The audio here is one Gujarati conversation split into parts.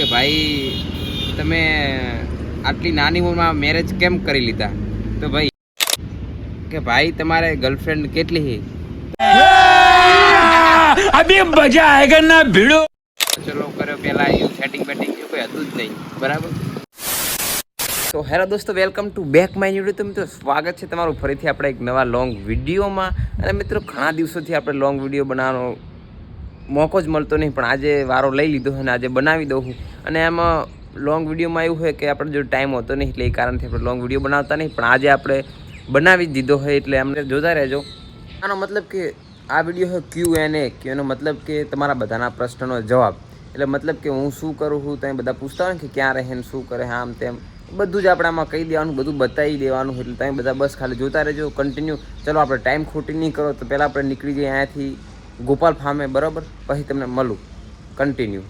કે ભાઈ તમે આટલી નાની ઉંમરમાં મેરેજ કેમ કરી લીધા? તો ભાઈ કે ભાઈ તમારે ગર્લફ્રેન્ડ કેટલી હી અભી મજા આયેગા ના ભીડો. ચલો કર્યો પેલા યુ સેટિંગ બેટિંગ કોઈ હતું જ નહીં. બરાબર? તો હેરો દોસ્તો welcome to back my YouTube તો મિત્રો સ્વાગત છે તમારું ફરીથી આપણે એક નવા લોંગ વિડીયોમાં. અને મિત્રો ઘણા દિવસોથી આપણે લોંગ વીડિયો બનાવવાનો મોકો જ મળતો નહીં પણ આજે વારો લઈ લીધો અને આજે બનાવી દઉં હું. અને એમાં લોંગ વિડીયોમાં એવું હોય કે આપણે જો ટાઈમ હોતો નહીં એટલે એ કારણથી આપણે લોંગ વીડિયો બનાવતા નહીં. પણ આજે આપણે બનાવી જ દીધો હોય એટલે અમને જોતા રહેજો. આનો મતલબ કે આ વીડિયો હોય ક્યુ એન એ ક્યુનો મતલબ કે તમારા બધાના પ્રશ્નનો જવાબ. એટલે મતલબ કે હું શું કરું છું, તમે બધા પૂછતા હોય કે ક્યાં રહે ને શું કરે, આમ તેમ. બધું જ આપણે આમાં કહી દેવાનું, બધું બતાવી દેવાનું એટલે તમે બધા બસ ખાલી જોતા રહેજો કન્ટિન્યુ ચલો આપણે ટાઈમ ખોટી નહીં કરો તો પહેલાં આપણે નીકળી જઈએ અહીંયાથી ગોપાલ ફાર્મે બરાબર? પછી તમને મળું. કન્ટિન્યુ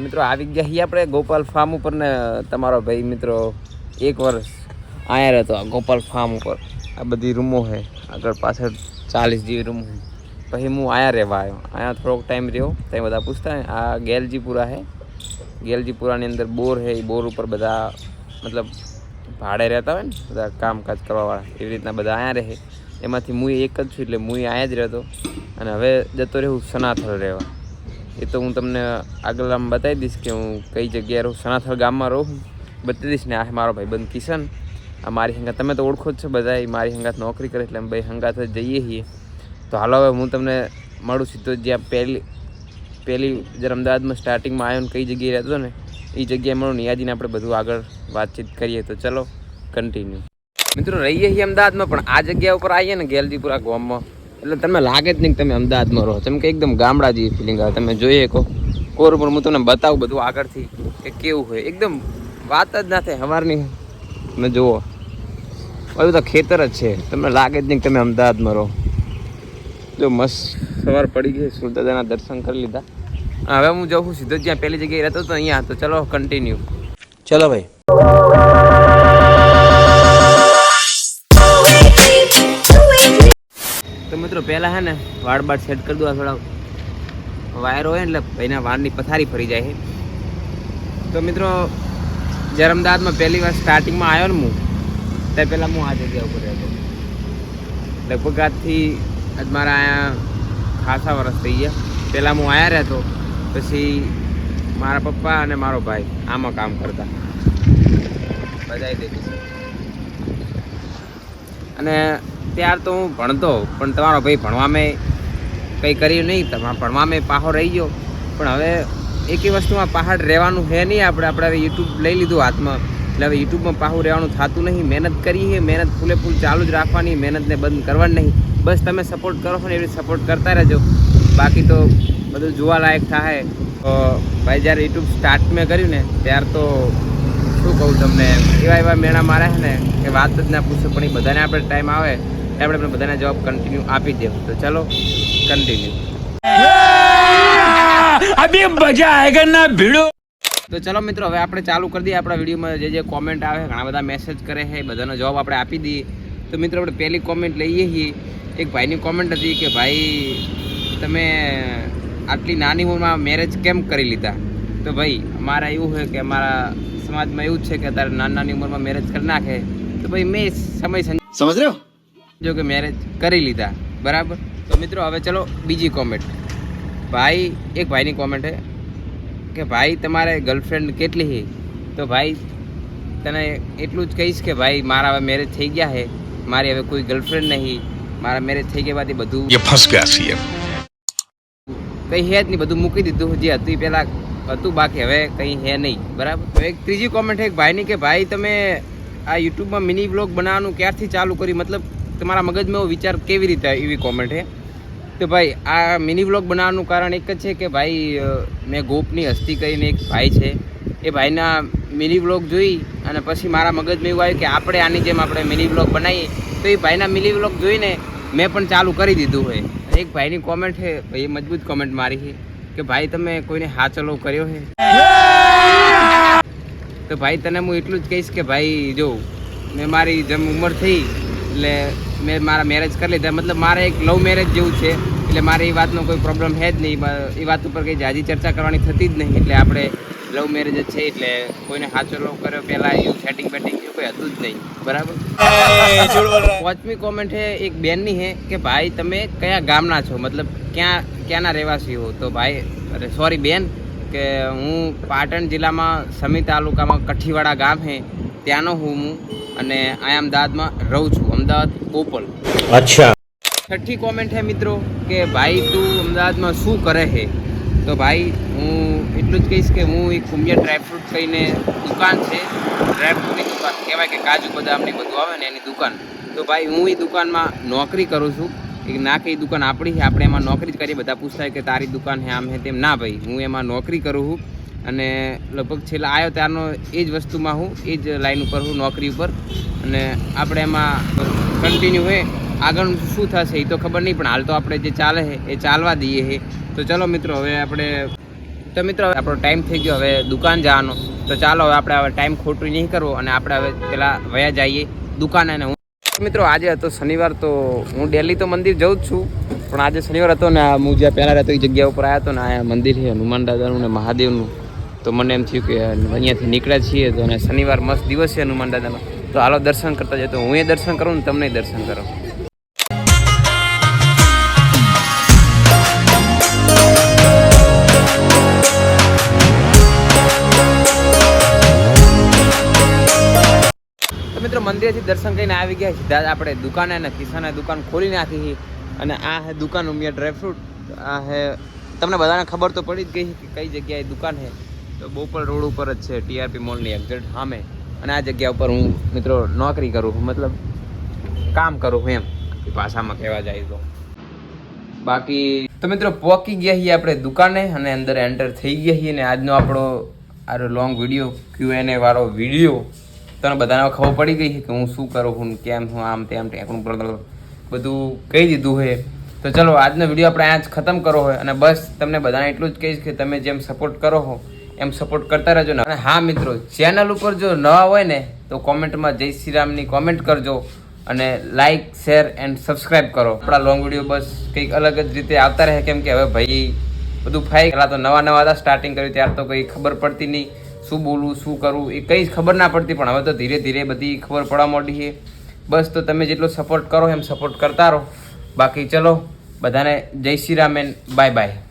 મિત્રો, આવી ગયા છીએ આપણે ગોપાલ ફાર્મ ઉપર ને તમારો ભાઈ મિત્રો એક વર્ષ અહીંયા રહેતો આ ગોપાલ ફાર્મ ઉપર. આ બધી રૂમો છે. આગળ પાછળ ચાલીસ જેવી રૂમો છે. પછી હું અહીંયા રહેવા આવ્યો. અહીંયા થોડોક ટાઈમ રહ્યો, ત્યાં બધા પૂછતા ને આ ગેલજીપુરા છે. ગેલજીપુરાની અંદર બોર છે. એ બોર ઉપર બધા મતલબ ભાડે રહેતા હોય ને, બધા કામકાજ કરવાવાળા, એવી રીતના બધા અહીંયા રહે એમાંથી હું એક જ છું, એટલે હું અહીંયા જ રહેતો. અને હવે જતો રહેવું સનાથલ રહેવા. એ તો હું તમને આગળ આમ બતાવી દઈશ કે હું કઈ જગ્યાએ રહું. સનાથલ ગામમાં રહું બતાવી દઈશ ને આ મારો મારો ભાઈબંધ કિશન. આ મારી હંગાત તમે તો ઓળખો જ છો બધા મારી હંગાત નોકરી કરે એટલે ભાઈ હંગાત જ જઈએ છીએ. તો હાલો હવે હું તમને મળું સીધો જ્યાં પહેલી પહેલી જ્યારે અમદાવાદમાં સ્ટાર્ટિંગમાં આવ્યો ને કઈ જગ્યાએ રહેતો ને, એ જગ્યાએ મળું નિયાજીને આપણે બધું આગળ વાતચીત કરીએ. તો ચલો કન્ટિન્યુ મિત્રો રહીએ છીએ અમદાવાદમાં, પણ આ જગ્યા ઉપર આવીએ ને ગેલજીપુરા ગામમાં. એટલે તમે લાગે જ નહીં તમે અમદાવાદમાં રહો. તમે કે એકદમ ગામડા જેવી ફિલિંગ આવે. તમે જોઈએ કહો. કોર ઉપર હું તમને બતાવું બધું આગળથી કે કેવું હોય. એકદમ વાત જ ના થાય સવારની તમે જુઓ. બધું તો ખેતર જ છે. તમને લાગે જ નહીં તમે અમદાવાદમાં રહો. જો મસ્ત સવાર પડી ગઈ. સૂર્યદાદાના દર્શન કરી લીધા. હવે હું જાઉં સીધો જ્યાં પહેલી જગ્યાએ રહેતો હતો અહીંયા તો ચલો કન્ટિન્યુ ચલો ભાઈ. મિત્રો, પહેલાં હે ને વાળ બાળ સેટ કરી દો થોડા. વાયર હોય એટલે ભાઈના વાળની પથારી ફરી જાય તો મિત્રો, જ્યારે અમદાવાદમાં પહેલી વાર સ્ટાર્ટિંગમાં આવ્યો ને હું, તે પહેલાં હું આ જગ્યા ઉપર રહેતો. લગભગ આજથી, આજ મારા અહીંયા ખાસા વર્ષ થઈ ગયા. પહેલાં હું આવ્યા રહેતો, પછી મારા પપ્પા અને મારો ભાઈ આમાં કામ કરતા. બધાય દેખી અને ત્યાર તો હું ભણતો પણ તમારો ભાઈ ભણવામાં કંઈ કર્યું નહીં. તમારા ભણવામાં પાહો રહી ગયો. પણ હવે એકેય વસ્તુમાં પહાડ રહેવાનું છે નહીં આપણે. આપણે હવે યુટ્યુબ લઈ લીધું હાથમાં. એટલે હવે યુટ્યુબમાં પાહું રહેવાનું થતું નહીં. મહેનત કરી છે મહેનત ફૂલે ફૂલ ચાલુ જ રાખવાની. મહેનતને બંધ કરવાની નહીં. બસ તમે સપોર્ટ કરો ને એવી સપોર્ટ કરતા રહેજો. બાકી તો બધું જોવાલાયક થાય તો ભાઈ જ્યારે યુટ્યુબ સ્ટાર્ટ મેં કર્યું ને, ત્યાર તો શું કહું તમને? એવા એવા મેળા મારે છે ને કે વાત જ ના પૂછો પણ એ બધાને આપણે ટાઈમ આવે એટલે આપણે બધાને જવાબ કન્ટિન્યુ આપી દેવું. તો ચલો કન્ટિન્યુ અભી મજા આયગા ભીડો? તો ચલો મિત્રો હવે આપણે ચાલુ કરી દઈએ. આપણા વિડીયોમાં જે જે કોમેન્ટ આવે ઘણા બધા મેસેજ કરે છે બધાનો જવાબ આપણે આપી દઈએ. તો મિત્રો આપણે પહેલી કોમેન્ટ લઈએ છીએ. એક ભાઈની કોમેન્ટ હતી કે ભાઈ તમે આટલી નાની ઉંમરમાં મેરેજ કેમ કરી લીધા? તો ભાઈ અમારા એવું છે કે અમારા સમાજમાં એવું છે કે તારે નાની નાની ઉંમરમાં મેરેજ કરી નાખે તો ભાઈ મેં સમય સમજ રહ્યો? જો કે મેરેજ કરી લીધા બરાબર? તો મિત્રો હવે ચલો બીજી કોમેન્ટ ભાઈ એક ભાઈની કોમેન્ટ છે કે ભાઈ તમારે ગર્લફ્રેન્ડ કેટલી છે? તો ભાઈ તને એટલું જ કહીશ કે ભાઈ મારા હવે મેરેજ થઈ ગયા છે. મારી હવે કોઈ ગર્લફ્રેન્ડ નહીં. મારા મેરેજ થઈ ગયા બાદ બધું ફસ હે જ નહીં બધું મૂકી દીધું જે હતું એ પહેલાં હતું, બાકી હવે કંઈ હે નહીં. બરાબર? એક ત્રીજી કોમેન્ટ એક ભાઈની કે, ભાઈ, તમે આ યુટ્યુબમાં મિની બ્લોગ બનાવવાનું ક્યારથી ચાલુ કરી મતલબ તમારા મગજમાં એવો વિચાર કેવી રીતે એવી કોમેન્ટ છે. તો ભાઈ, આ મિની બ્લોગ બનાવવાનું કારણ એક જ છે કે, ભાઈ મેં ગોપની હસ્તી કરીને એક ભાઈ છે. એ ભાઈના મિની બ્લોગ જોઈ અને પછી મારા મગજમાં એવું આવ્યું કે, આપણે આની જેમ આપણે મિની બ્લોગ બનાવીએ. તો એ ભાઈના મિની બ્લોગ જોઈને મેં પણ ચાલુ કરી દીધું હોય. એક ભાઈની કોમેન્ટ છે, ભાઈ મજબૂત કોમેન્ટ મારી છે. કે ભાઈ તમે કોઈને હાચલો કર્યો છે તો ભાઈ તને હું એટલું જ કહીશ કે ભાઈ જો, મેં મારી જેમ ઉંમર થઈ, એટલે મેં મારા મેરેજ કરી લીધા. મતલબ મારે એક લવ મેરેજ જેવું છે, એટલે મારે એ વાતનો કોઈ પ્રોબ્લેમ છે જ નહીં. એ વાત ઉપર કંઈ જાજી ચર્ચા કરવાની થતી જ નહીં. એટલે આપણે લવ મેરેજ છે એટલે કોઈને સાચો લવ કર્યો પહેલાં એવું સેટિંગ બેટિંગ એવું કંઈ હતું જ નહીં. બરાબર? પાંચમી કોમેન્ટ હે એક બેન બેનની હે કે ભાઈ તમે કયા ગામના છો? મતલબ ક્યાં ક્યાંના રહેવાસી હો? તો ભાઈ અરે સોરી બેન કે હું પાટણ જિલ્લામાં સમી તાલુકામાં કઠીવાડા ગામ હે ત્યાંનો હું હું અને આઈ અમદાવાદમાં રહું છું અમદાવાદ કોપલ અચ્છા. છઠ્ઠી કોમેન્ટ હે મિત્રો કે ભાઈ તું અમદાવાદમાં શું કરે હે તો ભાઈ, હું એટલું જ કહીશ કે હું એક કુમિયા ડ્રાયફ્રૂટ કહીને દુકાન છે. ડ્રાયફ્રૂટની દુકાન કહેવાય કે કાજુ બદામની બધું આવે ને એની દુકાન. તો ભાઈ, હું એ દુકાનમાં નોકરી કરું છું. એક ના કે એ દુકાન આપણી છે, આપણે એમાં નોકરી જ કરીએ. બધા પૂછતા કે તારી દુકાન છે આમ હે તેમ. ના ભાઈ, હું એમાં નોકરી કરું છું અને લગભગ છેલ્લા આવ્યો ત્યારનો એ જ વસ્તુમાં હું, એ જ લાઈન ઉપર હું નોકરી ઉપર. અને આપણે એમાં કન્ટિન્યુ હોય. આગળ શું થશે એ તો ખબર નહીં, પણ હાલ તો આપણે જે ચાલે છે, એ ચાલવા દઈએ છે. તો ચલો મિત્રો, હવે આપણે તો મિત્રો આપણો ટાઈમ થઈ ગયો, હવે દુકાન જવાનો. તો ચાલો, હવે આપણે હવે ટાઈમ ખોટું નહીં કરવો, અને આપણે હવે પેલા વયા જઈએ દુકાને, અને હું મિત્રો, આજે હતો શનિવાર, તો હું ડેલી તો મંદિર જઉં જ છું, પણ આજે શનિવાર હતો ને હું જ્યાં પહેલાં રહેતો, એ જગ્યા ઉપર આવ્યો હતો ને, આ મંદિર છે, હનુમાન દાદાનું ને મહાદેવનું. તો મને એમ થયું કે અહીંયાથી નીકળ્યા છીએ, તો અને શનિવાર મસ્ત દિવસ છે હનુમાન દાદાનો. તો હાલો, દર્શન કરતા જતો હું એ દર્શન કરું ને, તમને દર્શન કરો. મંદિરેથી દર્શન કરીને આવી ગયા સીધા આપણે દુકાને અને કિસાને દુકાન ખોલી નાખી છે અને આ હે દુકાન ઉમિયા ડ્રાયફ્રૂટ આ હે, તમને બધાને ખબર તો પડી જ ગઈ કે કઈ જગ્યાએ દુકાન છે. તો બોપલ રોડ ઉપર જ છે ટીઆરપી મોલની એક્ઝેક્ટ સામે. અને આ જગ્યા ઉપર હું, મિત્રો, નોકરી કરું મતલબ કામ કરું છું એમ. ભાષામાં કહેવા જાય તો. બાકી, તો મિત્રો પહોંચી ગયા છીએ આપણે દુકાને અને અંદર એન્ટર થઈ ગયા છીએ. અને આજનો આપણો, આરો long video Q and A વાળો વીડિયો તને બધાને ખબર પડી ગઈ છે કે હું શું કરું છું કેમ, હું આમ તેમ ટેકનું બધું કહી દીધું છે. તો ચલો, આજનો વીડિયો આપણે આ જ ખતમ કરો હોય અને બસ તમને બધાને એટલું જ કહીશ કે તમે જેમ સપોર્ટ કરો હો એમ સપોર્ટ કરતા રહેજો ને. અને હા મિત્રો ચેનલ ઉપર જો નવા હોય ને, તો કોમેન્ટમાં જય શ્રી રામની કોમેન્ટ કરજો અને લાઈક શેર એન્ડ સબસ્ક્રાઇબ કરો. આપણા લોંગ વીડિયો બસ કંઈક અલગ જ રીતે આવતા રહે, કેમ કે હવે ભાઈ બધું ફાઈ પહેલાં તો નવા નવા હતા સ્ટાર્ટિંગ કર્યું ત્યાર તો કંઈ ખબર પડતી નહીં. શું બોલવું, શું કરવું, એ કંઈ ખબર ના પડતી, પણ હવે તો ધીરે ધીરે બધી ખબર પડવા માંડી છે. બસ તો તમે જેટલો સપોર્ટ કરો એમ સપોર્ટ કરતા રહો. બાકી ચલો, બધાને જય Shri Ram and bye bye